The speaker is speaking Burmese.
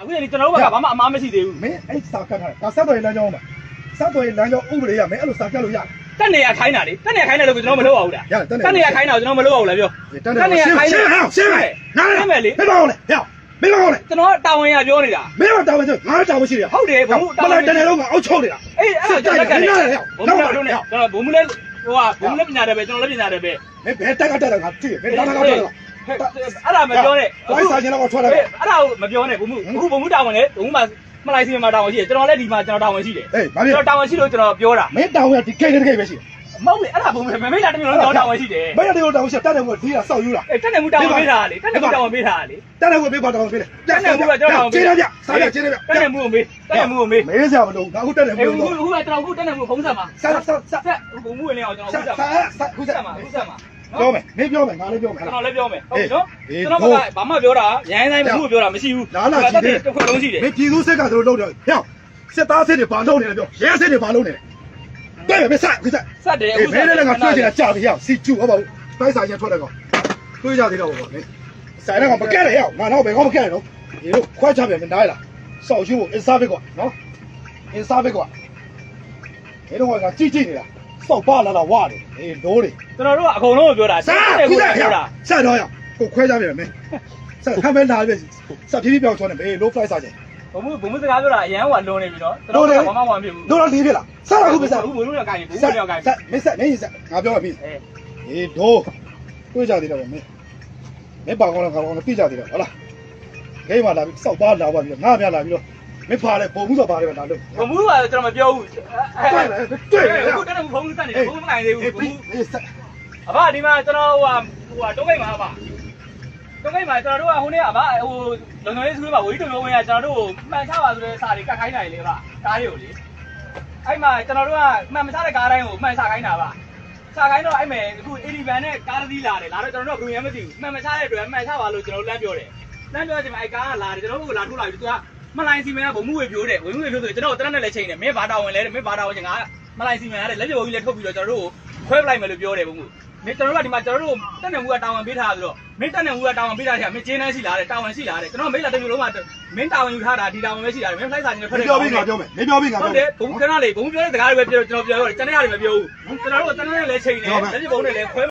အခုလေကျွန်တော်တို့ဘက်ကဘာမှအမားမရှိသေးဘူးမင်းအဲ့စာကတ်ထားတာဆက်တော်ရေးလမ်းကြောင်းမှာဆက်တော်ရေးလမ်းကြောင်းဥပဒေရမင်းအဲ့လိုစာကတ်လို့ရတယ်တက်နေရခိုင်းတာလေတက်နေရခိုင်းတယ်လို့ကျွန်တော်မလုပ်ပါဘူးလားရတယ်တက်တက်နေရခိုင်းတာကိုကျွန်တော်မလုပ်ပါဘူးလားပြောတက်နေရှင်းရှင်းဟောရှင်းမယ်ငါရှင်းမယ်လေမင်းမအောင်လေဟောမင်းမအောင်လေကျွန်တော်တာဝန်ရပြောနေတာမင်းမတောင်းမချင်ငါတောင်းမရှိရဟုတ်တယ်ဘုံမလိုက်တနေတော့ငါအောက်ချုပ်နေတာအေးအဲ့ဒါကျွန်တော်လက်ကလည်းဘုံလည်းတို့နေကျွန်တော်ဘုံလည်းဟိုကဘုံလည်းပညာတယ်ပဲကျွန်တော်လည်းပညာတယ်ပဲမင်းဘယ်တက်ကတက်တယ်ငါသိတယ်မင်းလာလာတက်တယ် အဲ့ဒါမပြောနဲ့ဘိုင်းစာချင်းတော့ထွက်လာအဲ့ဒါကိုမပြောနဲ့ဘုံမှုအခုဘုံမှုတာဝန်လေဘုံမှုမှာမလိုက်စီမှာတာဝန်ရှိတယ်ကျွန်တော်လည်းဒီမှာကျွန်တော်တာဝန်ရှိတယ်ဟေးဘာဖြစ်ကျွန်တော်တာဝန်ရှိလို့ကျွန်တော်ပြောတာမင်းတောင်းရဒီကိတ်တဲ့ကိတ်ပဲရှိမဟုတ်လေအဲ့ဒါဘုံမမေးတာတမျိုးလုံးကျွန်တော်တာဝန်ရှိတယ်မင်းတို့တောင်းရှိတက်တယ်ကိုဒီကစောက်ယူလာအေးတက်နေမှုတာဝန်ပေးတာလေတက်နေမှုတာဝန်ပေးတာလေတက်တယ်ကိုပေးပါတောင်းပေးတယ်ခြေရပြစားပြခြေရပြတက်နေမှုကိုမေးတက်နေမှုကိုမေးမေးစရာမလိုငါအခုတက်တယ်အေးဘူးခုခုကကျွန်တော်ခုတက်နေမှုဖုံးဆက်မှာစားစားစားဆက်ဘုံမှုဝင်နေအောင်ကျွန်တော်စားခုဆက်မှာစားစားခုခုစားဆက်မှာခုဆက်မှာ ပြောမယ်မင်းပြောမယ်ငါလည်းပြောမယ်ဟကျွန်လားတော်လည်းပြောမယ်ဟုတ်ပြီနော်ကျွန်တော်ကဘာမှပြောတာရိုင်းတိုင်းဘုံမှုပြောတာမရှိဘူးတစ်ခွက်လုံးရှိတယ်မင်းပြည်သူစစ်ကတို့လုပ်တယ်ဟဲ့စစ်သားစစ်တွေဘာလုပ်နေလဲပြောရဲစစ်တွေဘာလုပ်နေလဲတွေ့မယ်မစားခုစားဆက်တယ်အေးဘယ်နဲ့လဲငါတွေ့ချင်တာကြာပြီဟဲ့စီကျူဟုတ်ပါဘူးတိုက်ဆိုင်ရင်ထွက်တယ်ကောင်တွေ့ကြသေးတော့ဘောလေဆိုင်တော့မကက်ရဟဲ့ငါတော့ဘယ်ကောမကက်ရတော့ဒီလိုခွဲချပြန်မနားလားစောက်ရှုအင်စားဘစ်ကွာနော်အင်စားဘစ်ကွာဒီတော့ကကြည့်ကြည့်နေတာ စောက်ပါလာလာဝတယ်အေးဒိုးတွေကျွန်တော်တို့ကအကုန်လုံးကိုပြောတာစားတယ်ခုကိုစားဟဲ့ပြောတာဆက်တော့ရကိုခွဲကြပြန်မယ်ဆက်ခမ်းမဲလာပြီစပ်ဖြည်းဖြည်းပြောင်းချောနေဘေး low flight စားချင်ဘုံမှုဘုံမှုစကားပြောတာအရန်ဟိုကလွန်နေပြီနော်ကျွန်တော်ကဘာမှမဖြစ်ဘူးတို့တော့လေးပြလားစားတော့ခုမစားဘူးဘုံမှုတော့ကိုင်ဘုံမှုဆက်တော့ကိုင်ဆက်မဆက်မင်းဆက်ငါပြောပါပြီအဲအေးဒိုးတွေ့ကြသေးတယ်ဗျမင်းမင်းပါကောင်းလားကောင်းလားပြကြသေးတယ်ဟုတ်လားဂိမ်းမှာလာပြီးစောက်ပါလာပါပြီးငါပြလာပြီးတော့ မင်းဖားတယ်ပုံမှုဆိုပါတယ်လာလို့ဘုံမှုကကျွန်တော်မပြောဘူးတွေ့တယ်တွေ့တယ်အခုတက်နေဘုံမှုတက်နေဘုံမှုမကိုင်သေးဘူးဘုံမှုအေးဆက်အဘဒီမှာကျွန်တော်ဟိုဟိုတုံးကိတ်မှာအဘတုံးကိတ်မှာကျွန်တော်တို့ကဟိုနေ့ကအဘဟိုလုံလုံလေးစကူးမှာဝီတုံလုံးဝင်ကကျွန်တော်တို့မှန်ချပါဆိုတဲ့စာတွေကတ်ခိုင်းနိုင်လေဗျကားတွေကိုလေအဲ့မှာကျွန်တော်တို့ကမှန်မချတဲ့ကားတိုင်းကိုမှန်ချခိုင်းတာဗျချခိုင်းတော့အဲ့မဲ့အခု80ဗန်နဲ့ကားတစ်စီးလာတယ်လာတော့ကျွန်တော်တို့ကဘယ်မှမသိဘူးမှန်မချတဲ့အတွက်မှန်ချပါလို့ကျွန်တော်လမ်းပြောတယ်လမ်းပြောချိန်မှာအဲ့ကားကလာတယ်ကျွန်တော်တို့ကလာထိုးလာပြီးသူက မလိုင်းစီမံကဘုံမှုဝေပြိုးတယ်ဝေမှုဝေပြိုးဆိုကျွန်တော်တရက်နဲ့လည်းချိန်တယ်မင်းဘာတာဝန်လဲတဲ့မင်းဘာတာဝန်ချင်းငါမလိုင်းစီမံရတယ်လက်ပြိုးကြီးလည်းထုတ်ပြီးတော့ကျွန်တော်တို့ကိုခွဲပလိုက်မယ်လို့ပြောတယ်ဘုံမှုမင်းကျွန်တော်တို့ကဒီမှာကျွန်တော်တို့တက်နေမှုကတာဝန်ပေးထားဆိုတော့မင်းတက်နေမှုကတာဝန်ပေးထားတယ်မင်းကျင်းနှန်းရှိလားတဲ့တာဝန်ရှိလားတဲ့ကျွန်တော်မိတ်လာတစ်မျိုးလုံးကမင်းတာဝန်ယူထားတာဒီတာဝန်ပဲရှိတာမင်းဖလိုက်စာချင်းနဲ့ဖမက်င်းတယ်ပြောပြီးငါပြောမယ်မင်းပြောပြီးငါဟုပြောတ်တယ်ဘုံခဏလေးဘုံပြောတဲ့စကားတွေပဲပြောကျွန်တော်ပြောတယ်တနေ့ရတယ်မပြောဘူးကျွန်တော်တို့ကတနေ့လည်းချိန်နေလက်ပြဘုံနဲ့လည်းခွဲ